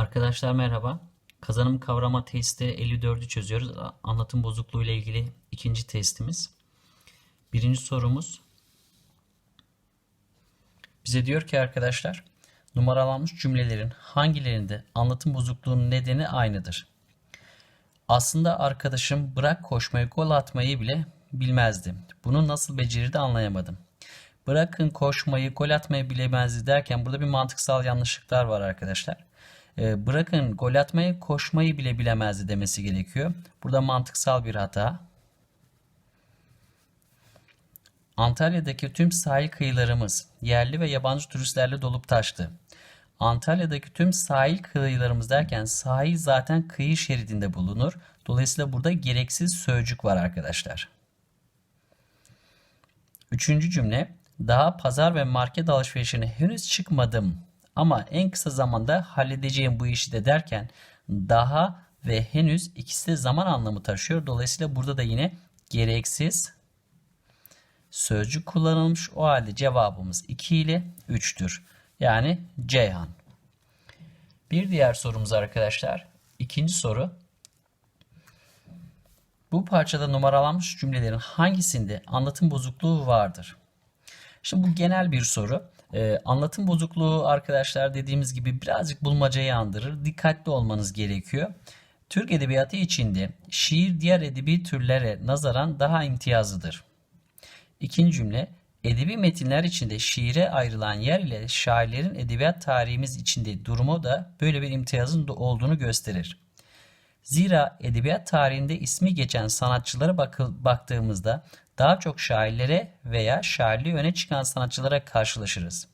Arkadaşlar merhaba. Kazanım kavrama testi 54'ü çözüyoruz. Anlatım bozukluğu ile ilgili ikinci testimiz. Birinci sorumuz. Bize diyor ki arkadaşlar numaralanmış cümlelerin hangilerinde anlatım bozukluğunun nedeni aynıdır? Aslında arkadaşım bırak koşmayı gol atmayı bile bilmezdi. Bunu nasıl becerirdi anlayamadım. Bırakın koşmayı gol atmayı bilemezdi derken burada bir mantıksal yanlışlıklar var arkadaşlar. Ee, bırakın gol atmayı koşmayı bile bilemezdi demesi gerekiyor. Burada mantıksal bir hata. Antalya'daki tüm sahil kıyılarımız yerli ve yabancı turistlerle dolup taştı. Antalya'daki tüm sahil kıyılarımız derken sahil zaten kıyı şeridinde bulunur. Dolayısıyla burada gereksiz sözcük var arkadaşlar. Üçüncü cümle daha pazar ve market alışverişine henüz çıkmadım ama en kısa zamanda halledeceğim bu işi de derken daha ve henüz ikisi de zaman anlamı taşıyor. Dolayısıyla burada da yine gereksiz sözcük kullanılmış. O halde cevabımız 2 ile 3'tür. Yani Ceyhan. Bir diğer sorumuz arkadaşlar. İkinci soru. Bu parçada numaralanmış cümlelerin hangisinde anlatım bozukluğu vardır? Şimdi bu genel bir soru. Ee, anlatım bozukluğu arkadaşlar dediğimiz gibi birazcık bulmacayı andırır. Dikkatli olmanız gerekiyor. Türk edebiyatı içinde şiir diğer edebi türlere nazaran daha imtiyazlıdır. İkinci cümle edebi metinler içinde şiire ayrılan yer ile şairlerin edebiyat tarihimiz içinde durumu da böyle bir imtiyazın da olduğunu gösterir. Zira edebiyat tarihinde ismi geçen sanatçılara bakı- baktığımızda daha çok şairlere veya şairliği öne çıkan sanatçılara karşılaşırız.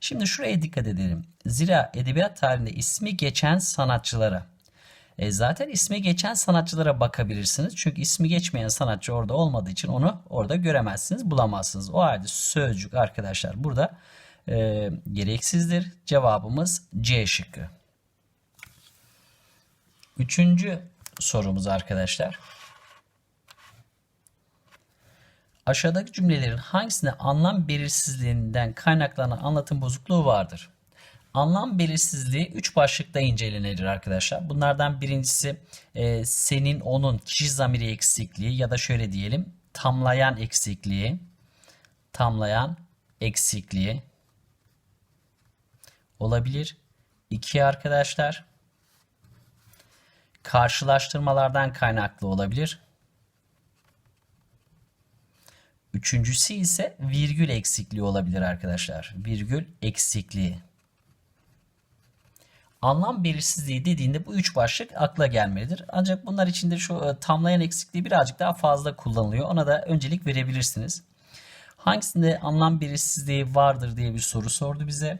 Şimdi şuraya dikkat edelim. Zira edebiyat tarihinde ismi geçen sanatçılara. E zaten ismi geçen sanatçılara bakabilirsiniz. Çünkü ismi geçmeyen sanatçı orada olmadığı için onu orada göremezsiniz, bulamazsınız. O halde sözcük arkadaşlar burada e, gereksizdir. Cevabımız C şıkkı. Üçüncü sorumuz arkadaşlar. Aşağıdaki cümlelerin hangisinde anlam belirsizliğinden kaynaklanan anlatım bozukluğu vardır? Anlam belirsizliği üç başlıkta incelenir arkadaşlar. Bunlardan birincisi e, senin, onun, kişi zamiri eksikliği ya da şöyle diyelim tamlayan eksikliği. Tamlayan eksikliği olabilir. İki arkadaşlar karşılaştırmalardan kaynaklı olabilir. Üçüncüsü ise virgül eksikliği olabilir arkadaşlar. Virgül eksikliği. Anlam belirsizliği dediğinde bu üç başlık akla gelmelidir. Ancak bunlar içinde şu e, tamlayan eksikliği birazcık daha fazla kullanılıyor. Ona da öncelik verebilirsiniz. Hangisinde anlam belirsizliği vardır diye bir soru sordu bize.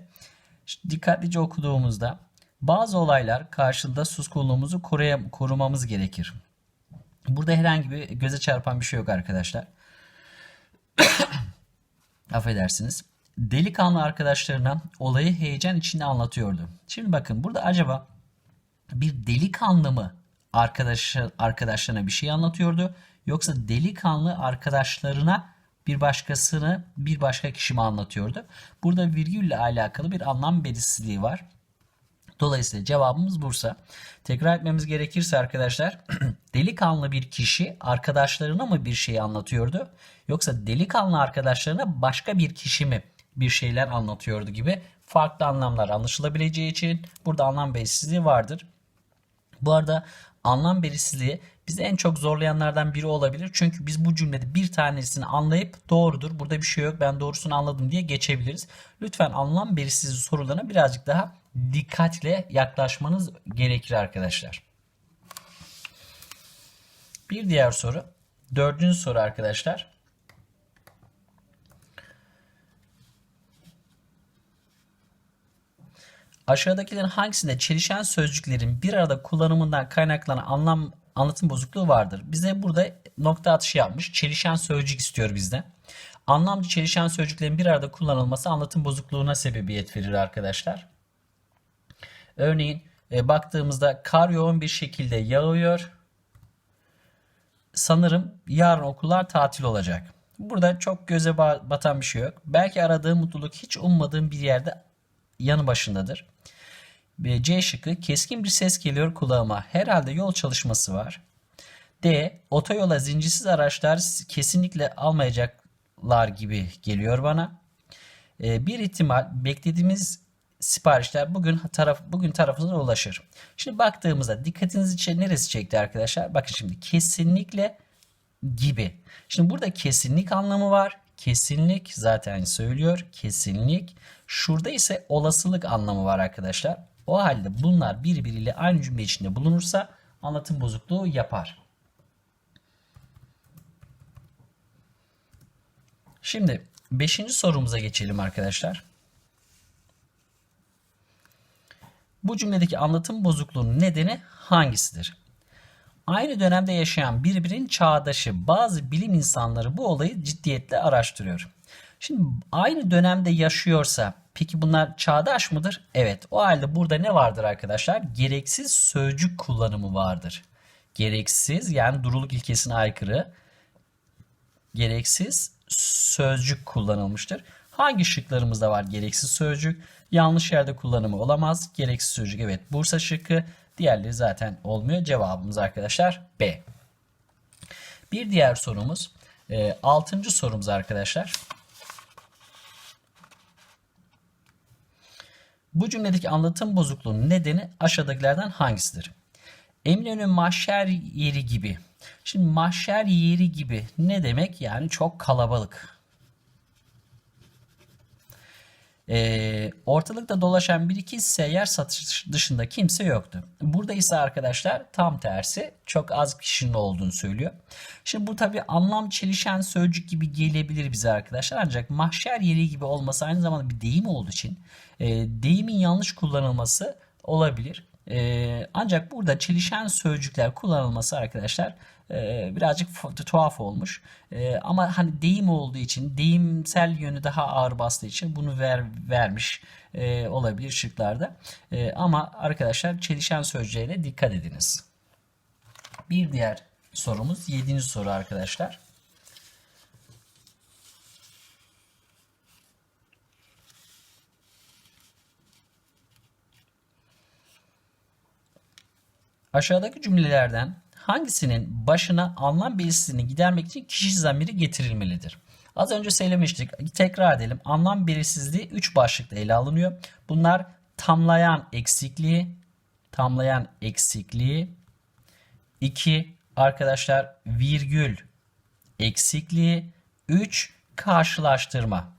Dikkatlice okuduğumuzda bazı olaylar karşında suskunluğumuzu korumamız gerekir. Burada herhangi bir göze çarpan bir şey yok arkadaşlar. Affedersiniz. Delikanlı arkadaşlarına olayı heyecan içinde anlatıyordu. Şimdi bakın burada acaba bir delikanlı mı arkadaşı, arkadaşlarına bir şey anlatıyordu yoksa delikanlı arkadaşlarına bir başkasını bir başka kişi mi anlatıyordu? Burada virgülle alakalı bir anlam belirsizliği var. Dolayısıyla cevabımız Bursa. Tekrar etmemiz gerekirse arkadaşlar delikanlı bir kişi arkadaşlarına mı bir şey anlatıyordu? Yoksa delikanlı arkadaşlarına başka bir kişi mi bir şeyler anlatıyordu gibi farklı anlamlar anlaşılabileceği için burada anlam belirsizliği vardır. Bu arada anlam belirsizliği bizi en çok zorlayanlardan biri olabilir. Çünkü biz bu cümlede bir tanesini anlayıp doğrudur burada bir şey yok ben doğrusunu anladım diye geçebiliriz. Lütfen anlam belirsizliği sorularına birazcık daha dikkatle yaklaşmanız gerekir arkadaşlar. Bir diğer soru. Dördüncü soru arkadaşlar. Aşağıdakilerin hangisinde çelişen sözcüklerin bir arada kullanımından kaynaklanan anlam anlatım bozukluğu vardır? Bize burada nokta atışı yapmış. Çelişen sözcük istiyor bizden. Anlamcı çelişen sözcüklerin bir arada kullanılması anlatım bozukluğuna sebebiyet verir arkadaşlar. Örneğin e, baktığımızda kar yoğun bir şekilde yağıyor. Sanırım yarın okullar tatil olacak. Burada çok göze ba- batan bir şey yok. Belki aradığım mutluluk hiç ummadığım bir yerde yanı başındadır. C şıkkı keskin bir ses geliyor kulağıma. Herhalde yol çalışması var. D. Otoyola zincirsiz araçlar kesinlikle almayacaklar gibi geliyor bana. E, bir ihtimal beklediğimiz siparişler bugün taraf bugün tarafınıza ulaşır. Şimdi baktığımızda dikkatinizi çe- neresi çekti arkadaşlar? Bakın şimdi kesinlikle gibi. Şimdi burada kesinlik anlamı var. Kesinlik zaten söylüyor. Kesinlik. Şurada ise olasılık anlamı var arkadaşlar. O halde bunlar birbiriyle aynı cümle içinde bulunursa anlatım bozukluğu yapar. Şimdi 5. sorumuza geçelim arkadaşlar. Bu cümledeki anlatım bozukluğunun nedeni hangisidir? Aynı dönemde yaşayan birbirinin çağdaşı bazı bilim insanları bu olayı ciddiyetle araştırıyor. Şimdi aynı dönemde yaşıyorsa peki bunlar çağdaş mıdır? Evet. O halde burada ne vardır arkadaşlar? Gereksiz sözcük kullanımı vardır. Gereksiz yani duruluk ilkesine aykırı gereksiz sözcük kullanılmıştır. Hangi şıklarımızda var gereksiz sözcük? Yanlış yerde kullanımı olamaz. Gereksiz sözcük evet Bursa şıkkı. Diğerleri zaten olmuyor. Cevabımız arkadaşlar B. Bir diğer sorumuz. E, altıncı sorumuz arkadaşlar. Bu cümledeki anlatım bozukluğunun nedeni aşağıdakilerden hangisidir? Eminönü mahşer yeri gibi. Şimdi mahşer yeri gibi ne demek? Yani çok kalabalık. Ee, ortalıkta dolaşan bir iki seyyar satış dışında kimse yoktu. Burada ise arkadaşlar tam tersi çok az kişinin olduğunu söylüyor. Şimdi bu tabi anlam çelişen sözcük gibi gelebilir bize arkadaşlar. Ancak mahşer yeri gibi olması aynı zamanda bir deyim olduğu için e, deyimin yanlış kullanılması olabilir. E, ancak burada çelişen sözcükler kullanılması arkadaşlar e, birazcık tuhaf olmuş. E, ama hani deyim olduğu için deyimsel yönü daha ağır bastığı için bunu ver, vermiş e, olabilir şıklarda. E, ama arkadaşlar çelişen sözcüğe de dikkat ediniz. Bir diğer sorumuz yedinci soru arkadaşlar. Aşağıdaki cümlelerden hangisinin başına anlam belirsizliğini gidermek için kişi zamiri getirilmelidir? Az önce söylemiştik. Tekrar edelim. Anlam belirsizliği 3 başlıkta ele alınıyor. Bunlar tamlayan eksikliği, tamlayan eksikliği, 2 arkadaşlar virgül eksikliği, 3 karşılaştırma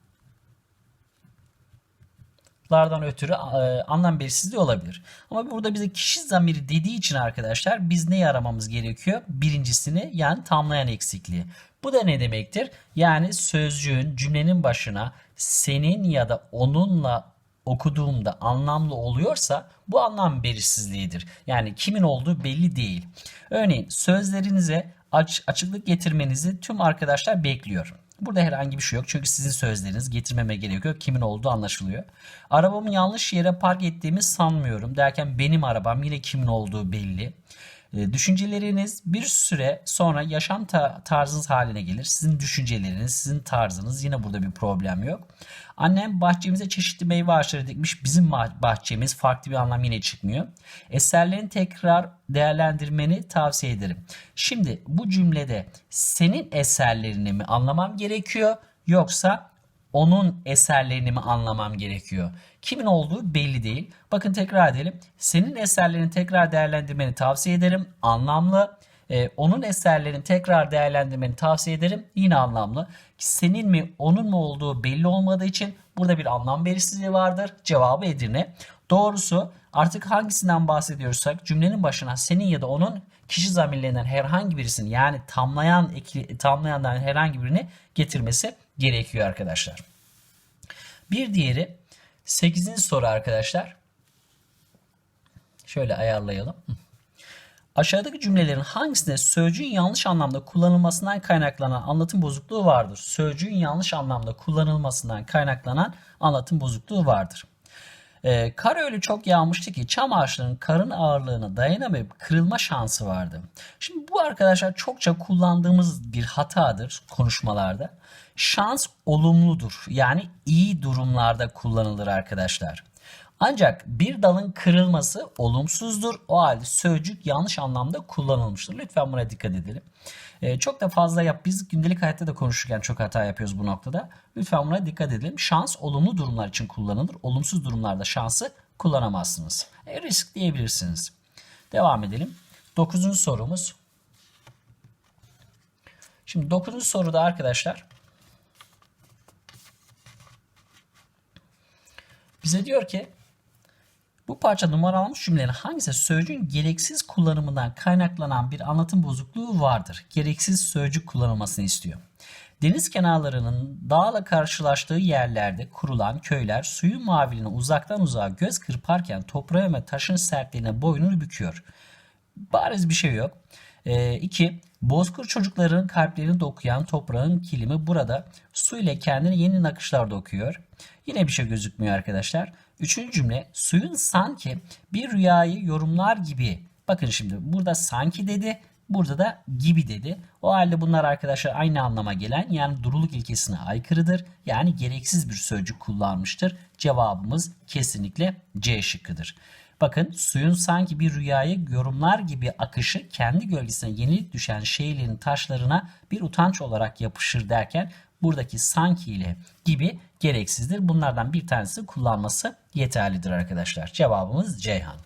lardan ötürü e, anlam belirsizliği olabilir. Ama burada bize kişi zamiri dediği için arkadaşlar biz neyi aramamız gerekiyor? Birincisini yani tamlayan eksikliği. Bu da ne demektir? Yani sözcüğün cümlenin başına senin ya da onunla okuduğumda anlamlı oluyorsa bu anlam belirsizliğidir. Yani kimin olduğu belli değil. Örneğin sözlerinize aç, açıklık getirmenizi tüm arkadaşlar bekliyor. Burada herhangi bir şey yok. Çünkü sizin sözleriniz getirmeme gerekiyor. Kimin olduğu anlaşılıyor. Arabamı yanlış yere park ettiğimi sanmıyorum derken benim arabam yine kimin olduğu belli. E, düşünceleriniz bir süre sonra yaşam tarzınız haline gelir. Sizin düşünceleriniz, sizin tarzınız yine burada bir problem yok. Annem bahçemize çeşitli meyve ağaçları dikmiş. Bizim bahçemiz farklı bir anlam yine çıkmıyor. Eserlerini tekrar değerlendirmeni tavsiye ederim. Şimdi bu cümlede senin eserlerini mi anlamam gerekiyor yoksa onun eserlerini mi anlamam gerekiyor? Kimin olduğu belli değil. Bakın tekrar edelim. Senin eserlerini tekrar değerlendirmeni tavsiye ederim. Anlamlı. Ee, onun eserlerini tekrar değerlendirmeni tavsiye ederim. Yine anlamlı. Senin mi onun mu olduğu belli olmadığı için burada bir anlam belirsizliği vardır. Cevabı Edirne. Doğrusu artık hangisinden bahsediyorsak cümlenin başına senin ya da onun kişi zamirlerinden herhangi birisini yani tamlayan tamlayandan herhangi birini getirmesi gerekiyor arkadaşlar. Bir diğeri 8. soru arkadaşlar. Şöyle ayarlayalım. Aşağıdaki cümlelerin hangisinde sözcüğün yanlış anlamda kullanılmasından kaynaklanan anlatım bozukluğu vardır? Sözcüğün yanlış anlamda kullanılmasından kaynaklanan anlatım bozukluğu vardır. Ee, kar öyle çok yağmıştı ki çam ağaçlarının karın ağırlığına dayanamayıp kırılma şansı vardı. Şimdi bu arkadaşlar çokça kullandığımız bir hatadır konuşmalarda. Şans olumludur. Yani iyi durumlarda kullanılır arkadaşlar. Ancak bir dalın kırılması olumsuzdur. O halde sözcük yanlış anlamda kullanılmıştır. Lütfen buna dikkat edelim. Ee, çok da fazla yap. Biz gündelik hayatta da konuşurken çok hata yapıyoruz bu noktada. Lütfen buna dikkat edelim. Şans olumlu durumlar için kullanılır. Olumsuz durumlarda şansı kullanamazsınız. E, risk diyebilirsiniz. Devam edelim. Dokuzuncu sorumuz. Şimdi dokuzuncu soruda arkadaşlar bize diyor ki bu parça numaralanmış cümlelerin hangisi sözcüğün gereksiz kullanımından kaynaklanan bir anlatım bozukluğu vardır? Gereksiz sözcük kullanılmasını istiyor. Deniz kenarlarının dağla karşılaştığı yerlerde kurulan köyler suyun maviliğine uzaktan uzağa göz kırparken toprağa ve taşın sertliğine boynunu büküyor. Bariz bir şey yok. 2. E, Bozkır çocukların kalplerini dokuyan toprağın kilimi burada su ile kendini yeni nakışlarda okuyor. Yine bir şey gözükmüyor arkadaşlar. Üçüncü cümle suyun sanki bir rüyayı yorumlar gibi. Bakın şimdi burada sanki dedi. Burada da gibi dedi. O halde bunlar arkadaşlar aynı anlama gelen yani duruluk ilkesine aykırıdır. Yani gereksiz bir sözcük kullanmıştır. Cevabımız kesinlikle C şıkkıdır. Bakın suyun sanki bir rüyayı yorumlar gibi akışı kendi gölgesine yenilik düşen şeylerin taşlarına bir utanç olarak yapışır derken buradaki sanki ile gibi gereksizdir. Bunlardan bir tanesi kullanması yeterlidir arkadaşlar. Cevabımız Ceyhan.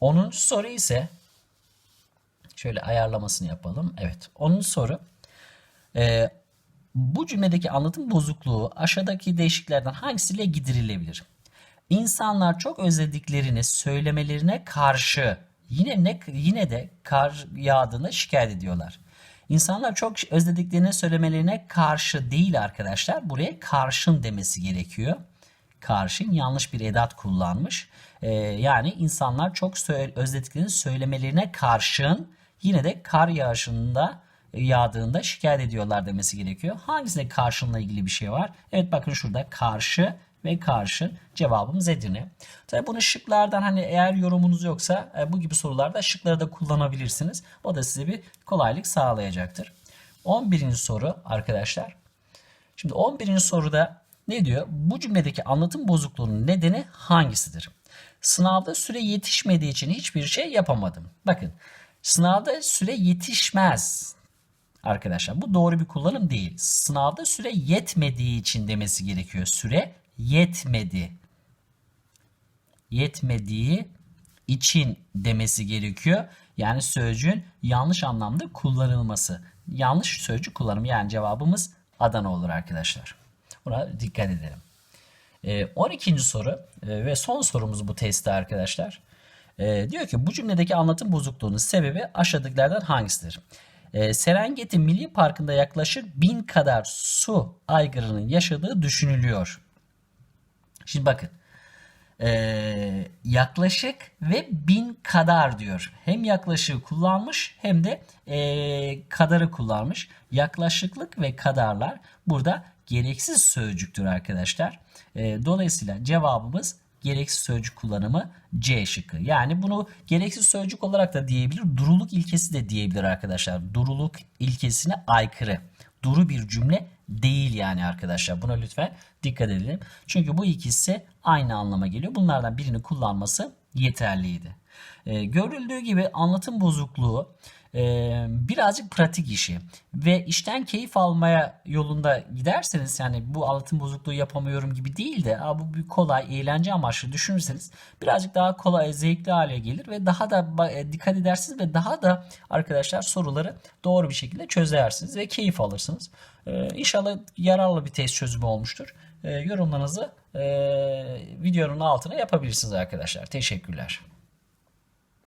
10. soru ise şöyle ayarlamasını yapalım. Evet 10. soru. Ee, bu cümledeki anlatım bozukluğu aşağıdaki değişiklerden hangisiyle giderilebilir? İnsanlar çok özlediklerini söylemelerine karşı yine ne yine de kar yağdığını şikayet ediyorlar. İnsanlar çok özlediklerini söylemelerine karşı değil arkadaşlar. Buraya karşın demesi gerekiyor. Karşın yanlış bir edat kullanmış. Ee, yani insanlar çok özlediklerini söylemelerine karşın yine de kar yağışında yağdığında şikayet ediyorlar demesi gerekiyor. Hangisine karşınla ilgili bir şey var? Evet bakın şurada karşı ve karşı cevabımız Edirne. Tabi bunu şıklardan hani eğer yorumunuz yoksa e, bu gibi sorularda şıkları da kullanabilirsiniz. O da size bir kolaylık sağlayacaktır. 11. soru arkadaşlar. Şimdi 11. soruda ne diyor? Bu cümledeki anlatım bozukluğunun nedeni hangisidir? Sınavda süre yetişmediği için hiçbir şey yapamadım. Bakın sınavda süre yetişmez. Arkadaşlar bu doğru bir kullanım değil. Sınavda süre yetmediği için demesi gerekiyor. Süre yetmedi. Yetmediği için demesi gerekiyor. Yani sözcüğün yanlış anlamda kullanılması. Yanlış sözcük kullanımı yani cevabımız Adana olur arkadaşlar. Buna dikkat edelim. E, 12. soru e, ve son sorumuz bu testte arkadaşlar. E, diyor ki bu cümledeki anlatım bozukluğunun sebebi aşağıdakilerden hangisidir? E, Serengeti Milli Parkı'nda yaklaşık bin kadar su aygırının yaşadığı düşünülüyor. Şimdi bakın. Ee, yaklaşık ve bin kadar diyor. Hem yaklaşığı kullanmış hem de e, kadarı kullanmış. Yaklaşıklık ve kadarlar burada gereksiz sözcüktür arkadaşlar. E, dolayısıyla cevabımız gereksiz sözcük kullanımı C şıkkı. Yani bunu gereksiz sözcük olarak da diyebilir. Duruluk ilkesi de diyebilir arkadaşlar. Duruluk ilkesine aykırı. Duru bir cümle değil yani arkadaşlar. Buna lütfen dikkat edelim. Çünkü bu ikisi aynı anlama geliyor. Bunlardan birini kullanması yeterliydi. Ee, görüldüğü gibi anlatım bozukluğu e, birazcık pratik işi ve işten keyif almaya yolunda giderseniz yani bu anlatım bozukluğu yapamıyorum gibi değil de bu bir kolay eğlence amaçlı düşünürseniz birazcık daha kolay zevkli hale gelir ve daha da e, dikkat edersiniz ve daha da arkadaşlar soruları doğru bir şekilde çözersiniz ve keyif alırsınız. Ee, inşallah yararlı bir test çözümü olmuştur. Ee, yorumlarınızı e, videonun altına yapabilirsiniz arkadaşlar. Teşekkürler.